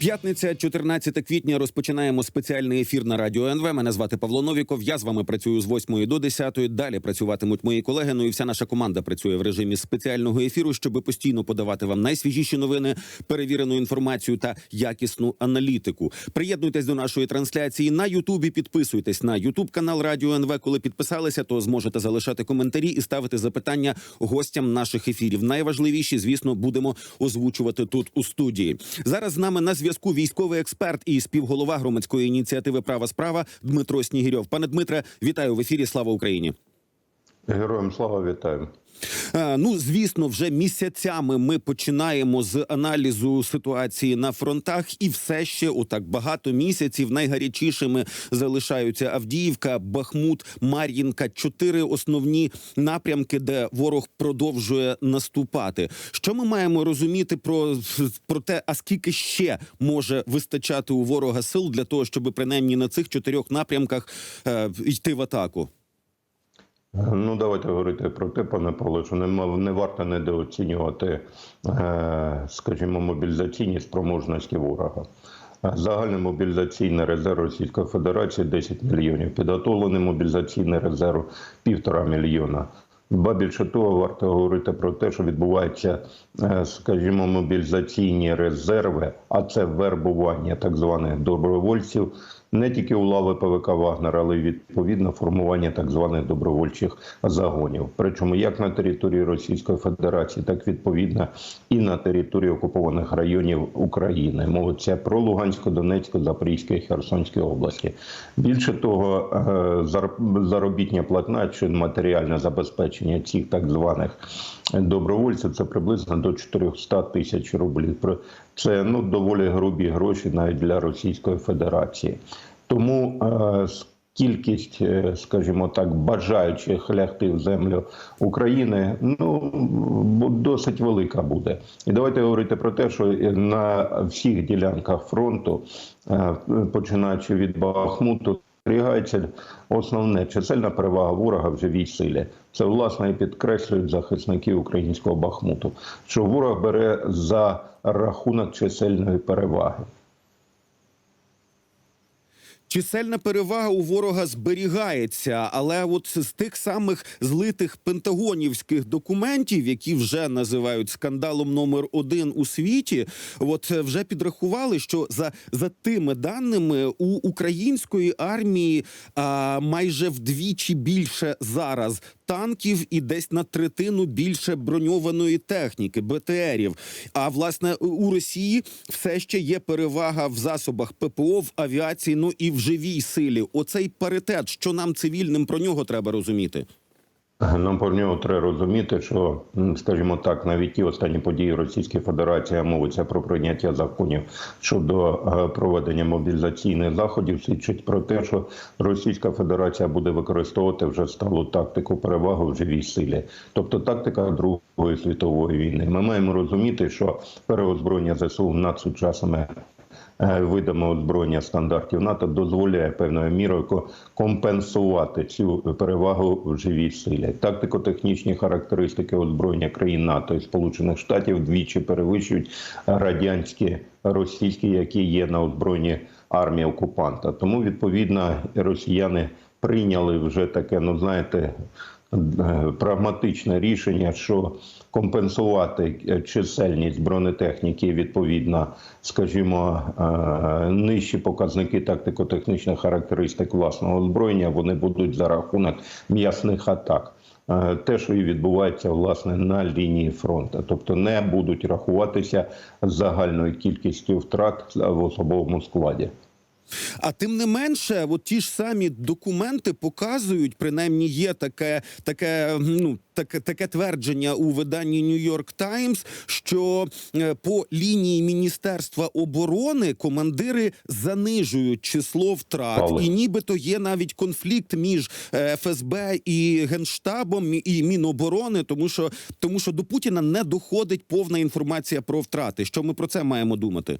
П'ятниця, 14 квітня. Розпочинаємо спеціальний ефір на радіо НВ. Мене звати Павло Новіков. Я з вами працюю з 8 до 10. Далі працюватимуть мої колеги. Ну і вся наша команда працює в режимі спеціального ефіру, щоб постійно подавати вам найсвіжіші новини, перевірену інформацію та якісну аналітику. Приєднуйтесь до нашої трансляції на Ютубі. Підписуйтесь на Ютуб канал Радіо НВ. Коли підписалися, то зможете залишати коментарі і ставити запитання гостям наших ефірів. Найважливіші, звісно, будемо озвучувати тут у студії. Зараз з нами на зв'язку військовий експерт і співголова громадської ініціативи Права справа Дмитро Снігірьов. Пане Дмитре, вітаю в ефірі. Слава Україні. Героям слава вітаю. Е, Ну, звісно, вже місяцями ми починаємо з аналізу ситуації на фронтах, і все ще отак багато місяців найгарячішими залишаються Авдіївка, Бахмут, Мар'їнка. Чотири основні напрямки, де ворог продовжує наступати. Що ми маємо розуміти про, про те, а скільки ще може вистачати у ворога сил для того, щоб принаймні на цих чотирьох напрямках е, йти в атаку? Ну, давайте говорити про те, пане Павло, що не, не варто недооцінювати, е, скажімо, мобілізаційні спроможності ворога. Е, Загальний мобілізаційний резерв Російської Федерації 10 мільйонів. Підготовлений мобілізаційний резерв півтора мільйона. Ба більше того, варто говорити про те, що відбуваються, е, скажімо, мобілізаційні резерви, а це вербування так званих добровольців, не тільки у лави ПВК Вагнер, але й відповідно формування так званих добровольчих загонів. Причому як на території Російської Федерації, так відповідно і на території окупованих районів України. Мовиться про Луганську, Донецьку, Запорізьку і Херсонські області. Більше того, е, заробітня платна чи матеріальне забезпечення цих так званих добровольців це приблизно до 400 тисяч рублів. Це ну доволі грубі гроші навіть для Російської Федерації. Тому е, кількість, е, скажімо так, бажаючих лягти в землю України, ну досить велика буде. І давайте говорити про те, що на всіх ділянках фронту, е, починаючи від Бахмуту. Зберігається основне чисельна перевага ворога в живій силі. Це власне і підкреслюють захисники українського Бахмуту, що ворог бере за рахунок чисельної переваги. Чисельна перевага у ворога зберігається, але от з тих самих злитих пентагонівських документів, які вже називають скандалом номер один у світі, от е, вже підрахували, що за, за тими даними у української армії а, майже вдвічі більше зараз танків і десь на третину більше броньованої техніки, БТРів. А власне у Росії все ще є перевага в засобах ППО, в авіації, ну і в живій силі. Оцей паритет, що нам цивільним про нього треба розуміти. Нам про нього треба розуміти, що, скажімо так, навіть ті останні події Російської Федерації мовиться про прийняття законів щодо е, проведення мобілізаційних заходів, свідчить про те, що Російська Федерація буде використовувати вже сталу тактику перевагу в живій силі, тобто тактика Другої світової війни. Ми маємо розуміти, що переозброєння ЗСУ надсучасними е, видами озброєння стандартів НАТО дозволяє певною мірою ко- компенсувати цю перевагу в живій силі. Тактико-технічні характеристики озброєння країн НАТО і Сполучених Штатів двічі перевищують радянські російські, які є на озброєнні армії окупанта. Тому відповідно росіяни прийняли вже таке, ну знаєте. Е, Прагматичне рішення, що компенсувати е, чисельність бронетехніки відповідно, скажімо, е, нижчі показники тактико-технічних характеристик власного озброєння, вони будуть за рахунок м'ясних атак. Те, що і відбувається власне на лінії фронту, тобто не будуть рахуватися загальною кількістю втрат в особовому складі. А тим не менше, от ті ж самі документи показують, принаймні є таке, таке, ну таке, таке твердження у виданні New York Times, що е, по лінії Міністерства оборони командири занижують число втрат, Павло. і нібито є навіть конфлікт між е, ФСБ і генштабом і Міноборони, тому що тому що до Путіна не доходить повна інформація про втрати. Що ми про це маємо думати?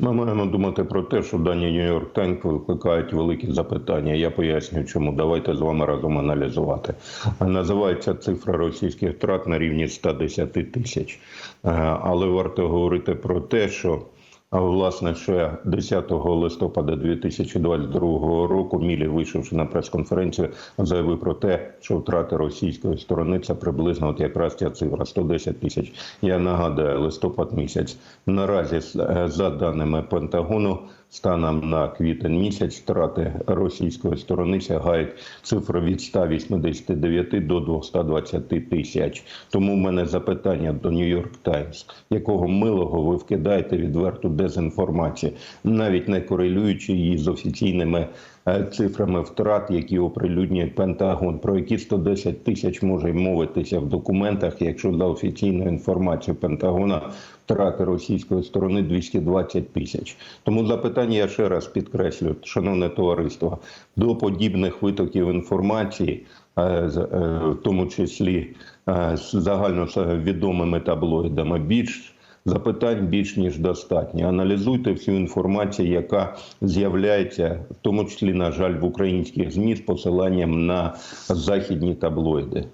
Ми маємо думати про те, що дані Нью-Йорк Таймс викликають великі запитання. Я поясню, чому. Давайте з вами разом аналізувати. Називається цифра російських втрат на рівні 110 тисяч. Е, Але варто говорити про те, що власне, ще 10 листопада 2022 року Мілі, вийшовши на прес-конференцію, заявив про те, що втрати російської сторони це приблизно от якраз ця цифра 110 тисяч. Я нагадаю, листопад місяць. Наразі е, за даними Пентагону, станом на квітень місяць втрати російської сторони сягають цифри від 189 до 220 тисяч. Тому в мене запитання до Нью-Йорк Таймс, якого милого ви вкидаєте відверту дезінформацію, навіть не корелюючи її з офіційними цифрами втрат, які оприлюднює Пентагон, про які 110 тисяч може мовитися в документах, якщо за офіційною інформацією Пентагона втрати російської сторони 220 тисяч. Тому запитання я ще раз підкреслю, шановне товариство, до подібних витоків інформації, е, е, в тому числі е, з загальновідомими таблоїдами, більш запитань більш ніж достатньо. Аналізуйте всю інформацію, яка з'являється, в тому числі, на жаль, в українських змі з посиланням на західні таблоїди.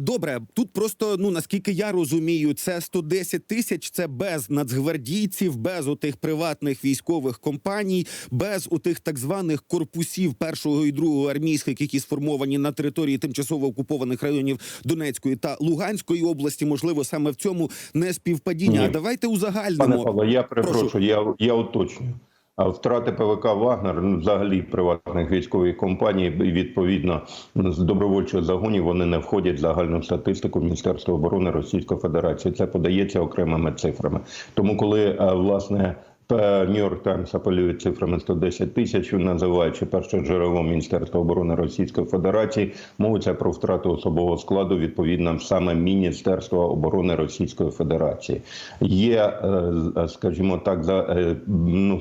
Добре, тут просто ну наскільки я розумію, це 110 тисяч. Це без нацгвардійців, без отих приватних військових компаній, без отих так званих корпусів першого і другого армійських, які сформовані на території тимчасово окупованих районів Донецької та Луганської області. Можливо, саме в цьому не співпадіння. Ні. А давайте Пане узагальнимо. Павло, я перепрошую, я, я уточнюю. Втрати ПВК Вагнер, ну, взагалі приватних військових компаній, відповідно з добровольчих загонів вони не входять в загальну статистику Міністерства оборони Російської Федерації. Це подається окремими цифрами. Тому, коли е, власне Нью-Йорк Таймс апелює цифрами 110 тисяч, називаючи перше джерело Міністерства оборони Російської Федерації, мовиться про втрату особового складу відповідно саме Міністерства оборони Російської Федерації. Є, е, скажімо так, за е, ну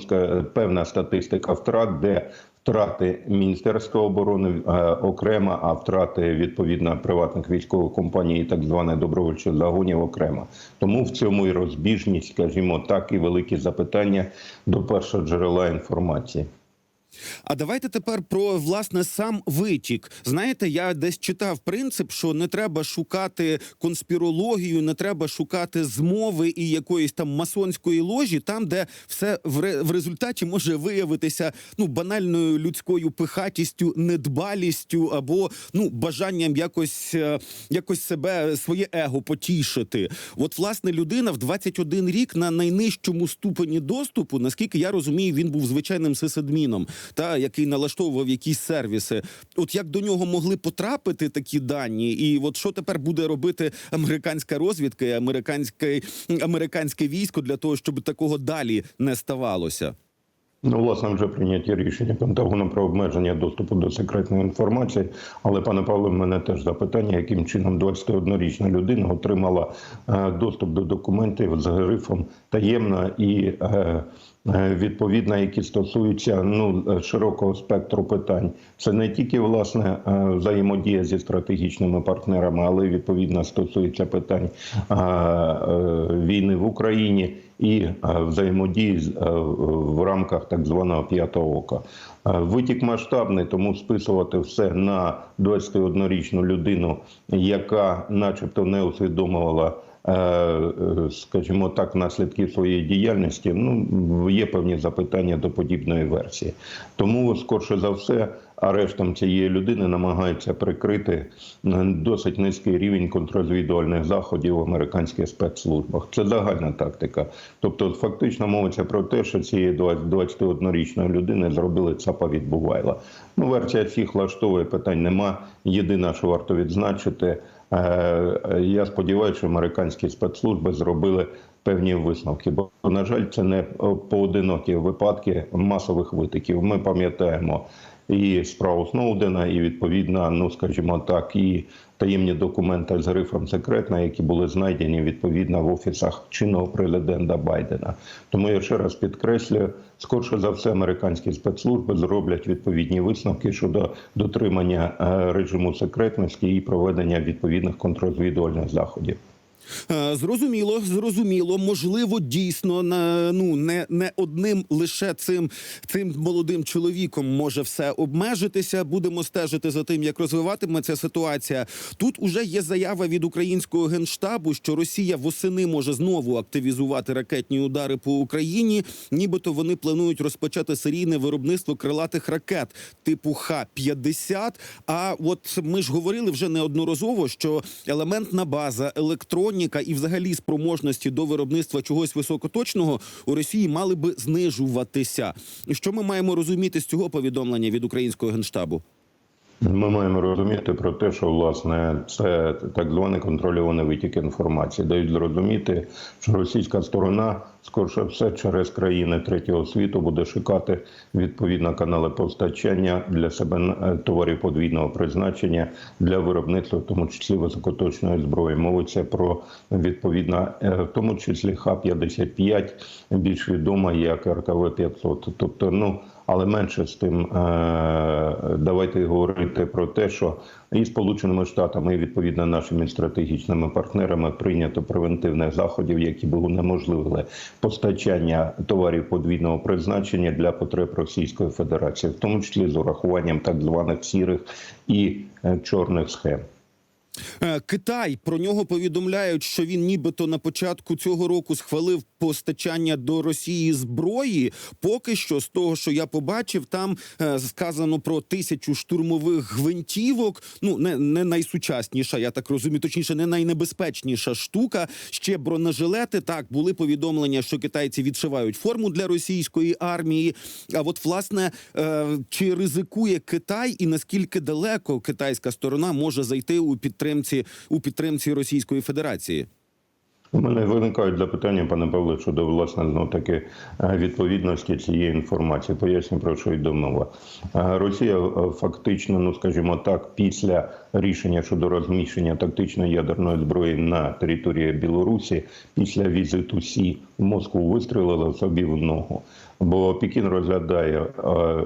певна статистика втрат, де Втрати Міністерства оборони е, окремо, а втрати відповідно приватних військових компаній, так зване добровольчих загонів окремо. Тому в цьому і розбіжність, скажімо так, і великі запитання до першого джерела інформації. А давайте тепер про власне сам витік. Знаєте, я десь читав принцип, що не треба шукати конспірологію, не треба шукати змови і якоїсь там масонської ложі, там, де все в, ре- в результаті може виявитися ну банальною людською пихатістю, недбалістю або ну бажанням якось, е, якось себе своє его потішити. От власне людина в 21 рік на найнижчому ступені доступу, наскільки я розумію, він був звичайним сисадміном, та який налаштовував якісь сервіси. От як до нього могли потрапити такі дані, і от що тепер буде робити американська розвідка американське, американське військо для того, щоб такого далі не ставалося? Ну, власне, вже прийняті рішення Пентагону про обмеження доступу до секретної інформації. Але, пане Павло, в мене теж запитання, яким чином 21-річна людина отримала е, доступ до документів з грифом таємна і е, е, відповідна, які стосуються ну широкого спектру питань. Це не тільки власне взаємодія зі стратегічними партнерами, але відповідно стосується питань війни в Україні і е, взаємодії е, в рамках так званого п'ятого ока. Е, Витік масштабний, тому списувати все на 21-річну людину, яка, начебто, не усвідомувала. Е, е, Скажімо так, наслідки своєї діяльності, ну є певні запитання до подібної версії. Тому, скорше за все, арештом цієї людини намагаються прикрити е, досить низький рівень контррозвідувальних заходів в американських спецслужбах. Це загальна тактика. Тобто, фактично мовиться про те, що цієї 21-річної людини зробили ЦАПа від Бувайла. Ну, версія всіх влаштовує питань нема. Єдине, що варто відзначити, я сподіваюся, що американські спецслужби зробили певні висновки. Бо, на жаль, це не поодинокі випадки масових витоків. Ми пам'ятаємо і справу Сноудена, і відповідно, ну скажімо так, і таємні документи з грифом секретна, які були знайдені відповідно в офісах чинного президента Байдена. Тому я ще раз підкреслюю, скорше за все, американські спецслужби зроблять відповідні висновки щодо дотримання е, режиму секретності і проведення відповідних контрозвідувальних заходів. Е, Зрозуміло, зрозуміло. Можливо, дійсно на ну не, не одним лише цим цим молодим чоловіком може все обмежитися. Будемо стежити за тим, як розвиватиметься ситуація. Тут уже є заява від українського генштабу, що Росія восени може знову активізувати ракетні удари по Україні. Нібито вони планують розпочати серійне виробництво крилатих ракет типу Х-50. А от ми ж говорили вже неодноразово, що елементна база, електроніка і взагалі спроможності до виробництва чогось високоточного у Росії мали би знижуватися. Що ми маємо розуміти з цього повідомлення від українського генштабу? Ми маємо розуміти про те, що власне це так званий контрольований витік інформації. Дають зрозуміти, що російська сторона скорше все через країни третього світу буде шукати відповідно канали постачання для себе е, товарів подвійного призначення для виробництва, в тому числі високоточної зброї. Мовиться про відповідно, е, в тому числі Х-55, більш відома як РКВ 500 Тобто, ну але менше з тим, е, давайте говорити про те, що і Сполученими Штатами, і відповідно нашими стратегічними партнерами прийнято превентивних заходів, які б унеможливили постачання товарів подвійного призначення для потреб Російської Федерації, в тому числі з урахуванням так званих сірих і е, чорних схем. Е, Китай про нього повідомляють, що він нібито на початку цього року схвалив постачання до Росії зброї. Поки що, з того, що я побачив, там е, сказано про тисячу штурмових гвинтівок. Ну не, не найсучасніша, я так розумію, точніше, не найнебезпечніша штука. Ще бронежилети. Так були повідомлення, що китайці відшивають форму для російської армії. А от власне е, чи ризикує Китай і наскільки далеко китайська сторона може зайти у підтримці у підтримці Російської Федерації? У мене виникають запитання, пане Павле, щодо власне знов таки е, відповідності цієї інформації. Поясню про що йде мова. Е, Росія е, фактично, ну скажімо так, після рішення щодо розміщення тактичної ядерної зброї на території Білорусі, після візиту Сі в Москву вистрілила собі в ногу. Бо Пекін розглядає е,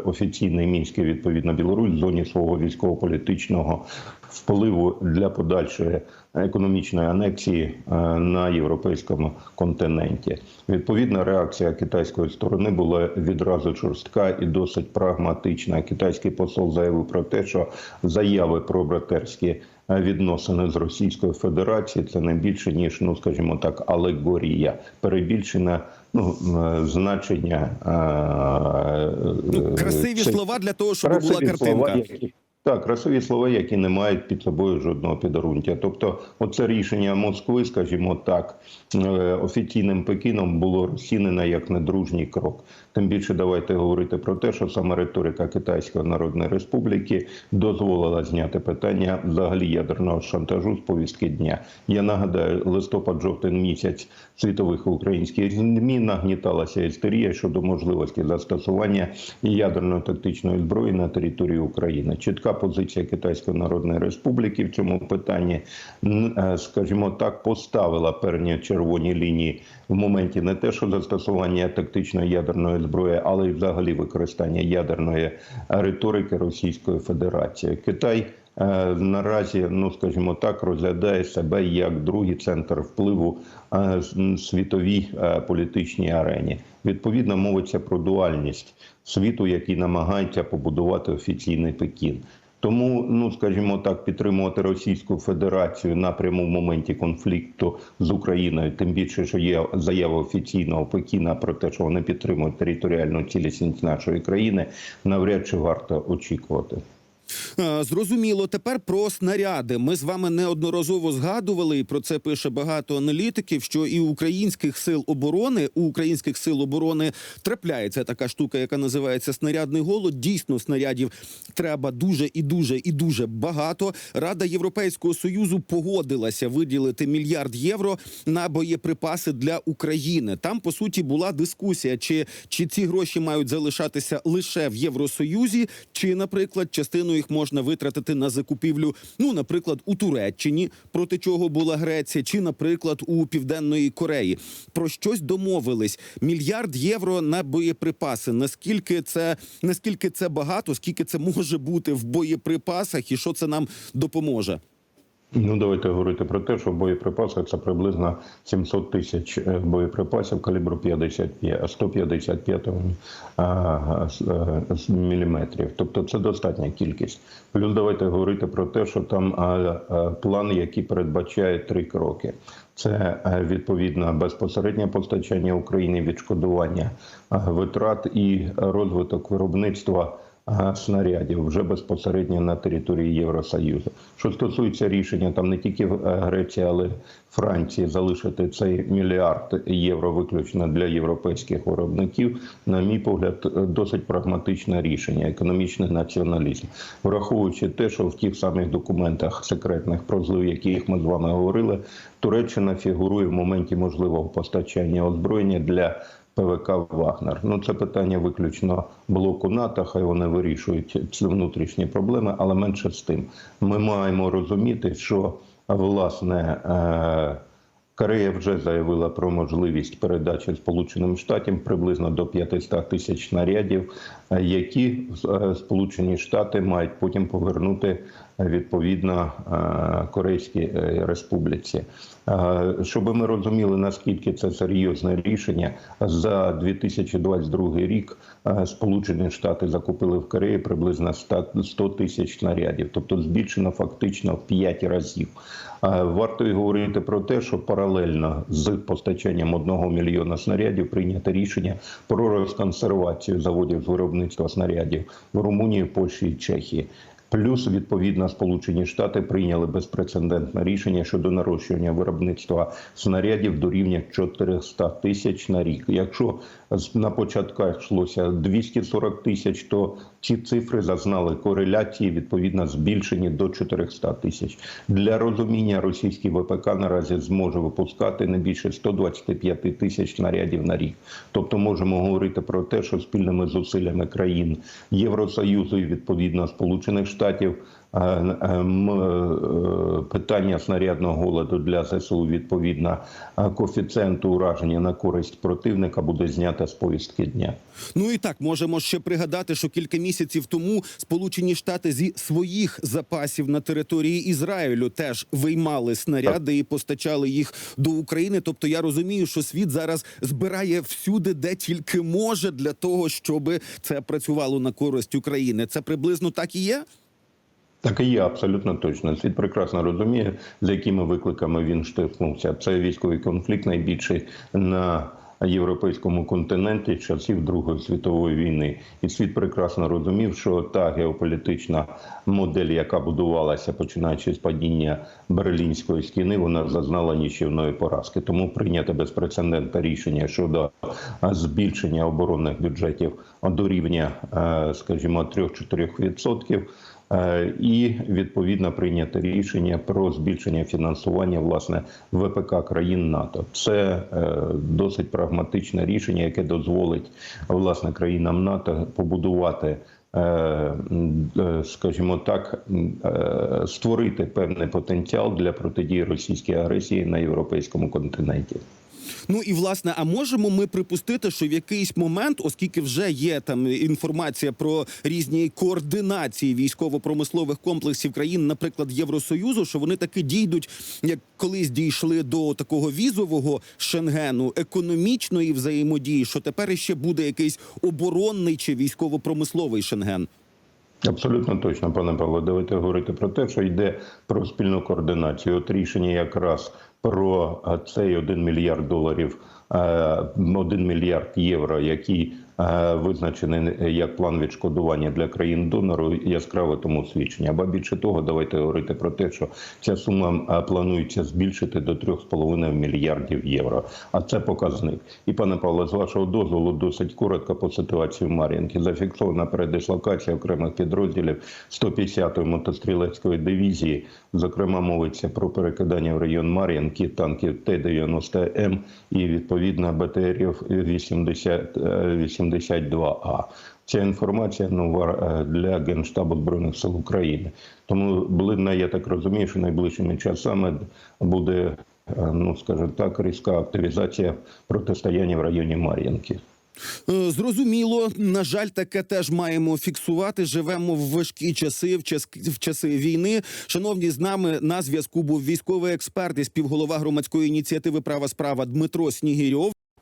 офіційний мінський відповідно Білорусь в зоні свого військово-політичного впливу для подальшої економічної анексії е, на європейському континенті. Відповідна реакція китайської сторони була відразу жорстка і досить прагматична. Китайський посол заявив про те, що заяви про братерські е, відносини з Російською Федерацією це не більше ніж, ну скажімо так, алегорія, перебільшена ну е, значення. е, Ну, красиві це- слова для того, щоб була картинка. Слова, які, так, красиві слова, які не мають під собою жодного підарунтя. Тобто, оце рішення Москви, скажімо так, е, офіційним Пекіном було розцінено як недружній крок. Тим більше давайте говорити про те, що саме риторика Китайської Народної Республіки дозволила зняти питання взагалі ядерного шантажу з повістки дня. Я нагадаю, листопад-жовтень місяць світових українських ЗМІ нагніталася істерія щодо можливості застосування ядерної тактичної зброї на території України. Чітка позиція Китайської Народної Республіки в цьому питанні, е, скажімо так, поставила певні червоні лінії в моменті не те, що застосування тактичної ядерної зброї, але й взагалі використання ядерної риторики Російської Федерації. Китай е, наразі, ну скажімо так, розглядає себе як другий центр впливу е, світовій політичній арені. Відповідно, мовиться про дуальність світу, який намагається побудувати офіційний Пекін. Тому, ну скажімо так, підтримувати Російську Федерацію напряму в моменті конфлікту з Україною, тим більше, що є заява офіційного Пекіна про те, що вони підтримують територіальну цілісність нашої країни, навряд чи варто очікувати. Зрозуміло, тепер про снаряди. Ми з вами неодноразово згадували, і про це пише багато аналітиків. Що і українських сил оборони у українських сил оборони трапляється така штука, яка називається снарядний голод. Дійсно, снарядів треба дуже і дуже і дуже багато. Рада Європейського союзу погодилася виділити мільярд євро на боєприпаси для України. Там по суті була дискусія, чи, чи ці гроші мають залишатися лише в Євросоюзі, чи, наприклад, частину їх можна витратити на закупівлю, ну, наприклад, у Туреччині, проти чого була Греція, чи, наприклад, у Південної Кореї. Про щось домовились. Мільярд євро на боєприпаси. Наскільки це наскільки це багато, скільки це може бути в боєприпасах, і що це нам допоможе? Ну, давайте говорити про те, що боєприпаси це приблизно 700 тисяч е, боєприпасів калібру 55, 155 а, с- е, міліметрів. Тобто це достатня кількість. Плюс давайте говорити про те, що там план, який передбачає три кроки. Це е, відповідно безпосереднє постачання Україні, відшкодування е, витрат і розвиток виробництва снарядів вже безпосередньо на території Євросоюзу. Що стосується рішення, там не тільки е, Греція, але Франції залишити цей мільярд євро виключно для європейських виробників, на мій погляд, е, досить прагматичне рішення, економічний націоналізм, враховуючи те, що в тих самих документах секретних про злив, яких ми з вами говорили, Туреччина фігурує в моменті можливого постачання озброєння для ПВК Вагнер. Ну це питання виключно блоку НАТО. Хай вони вирішують ці внутрішні проблеми, але менше з тим. Ми маємо розуміти, що власне. Е- Корея вже заявила про можливість передачі Сполученим Штатам приблизно до 500 тисяч снарядів, е, які е, Сполучені Штати мають потім повернути відповідно е, Корейській е, Республіці. Е, Щоб ми розуміли наскільки це серйозне рішення, за 2022 рік Сполучені Штати закупили в Кореї приблизно 100 100 тисяч снарядів, тобто збільшено фактично в 5 разів. Варто й говорити про те, що паралельно з постачанням одного мільйона снарядів прийнято рішення про розконсервацію заводів з виробництва снарядів в Румунії, Польщі і Чехії. Плюс відповідно Сполучені Штати прийняли безпрецедентне рішення щодо нарощування виробництва снарядів до рівня 400 тисяч на рік. Якщо на початках йшлося 240 тисяч, то ці цифри зазнали кореляції відповідно збільшені до 400 тисяч. Для розуміння російський ВПК наразі зможе випускати не більше 125 тисяч снарядів на рік. Тобто можемо говорити про те, що спільними зусиллями країн Євросоюзу і відповідно Сполучених Штатів питання снарядного голоду для ЗСУ відповідно е, коефіцієнту ураження на користь противника буде знято з повістки дня. Ну і так можемо ще пригадати, що кілька місяців тому Сполучені Штати зі своїх запасів на території Ізраїлю теж виймали снаряди і постачали їх до України. Тобто я розумію, що світ зараз збирає всюди, де тільки може, для того, щоб це працювало на користь України. Це приблизно так і є. Так і є абсолютно точно. Світ прекрасно розуміє, з якими викликами він штовхнувся. Це військовий конфлікт найбільший на європейському континенті часів Другої світової війни. І світ прекрасно розумів, що та геополітична модель, яка будувалася починаючи з падіння Берлінської стіни, вона зазнала нічівної поразки. Тому прийнято безпрецедентне рішення щодо збільшення оборонних бюджетів до рівня, е, скажімо, 3-4%. Е, І відповідно прийняти рішення про збільшення фінансування власне ВПК країн НАТО. Це е, досить прагматичне рішення, яке дозволить власне країнам НАТО побудувати. е, Скажімо так, створити певний потенціал для протидії російській агресії на європейському континенті. Ну і власне, а можемо ми припустити, що в якийсь момент, оскільки вже є там інформація про різні координації військово-промислових комплексів країн, наприклад, Євросоюзу, що вони таки дійдуть, як колись дійшли до такого візового шенгену, економічної взаємодії, що тепер іще буде якийсь оборонний чи військово-промисловий шенген. Абсолютно точно, пане Павло. Давайте говорити про те, що йде про спільну координацію. От рішення якраз про цей 1 мільярд доларів, е, 1 мільярд євро, який е, визначений як план відшкодування для країн донору, яскраве тому свідчення. Ба більше того, давайте говорити про те, що ця сума е, планується збільшити до 3,5 мільярдів євро. А це показник. І пане Павло, з вашого дозволу, досить коротко по ситуації в Мар'їнці. Зафіксована передислокація окремих підрозділів 150-ї мотострілецької дивізії. Зокрема, мовиться про перекидання в район Мар'їнки танків Т-90М і відповідно БТРів 80, е, 82А. Ця інформація нова е, для Генштабу Збройних сил України. Тому блидна, я так розумію, що найближчими часами буде, е, ну скажімо так, різка активізація протистояння в районі Мар'їнки. Е, Зрозуміло, на жаль, таке теж маємо фіксувати. Живемо в важкі часи, в час в часи війни. Шановні, з нами на зв'язку був військовий експерт і співголова громадської ініціативи Права справа Дмитро Снігирьов.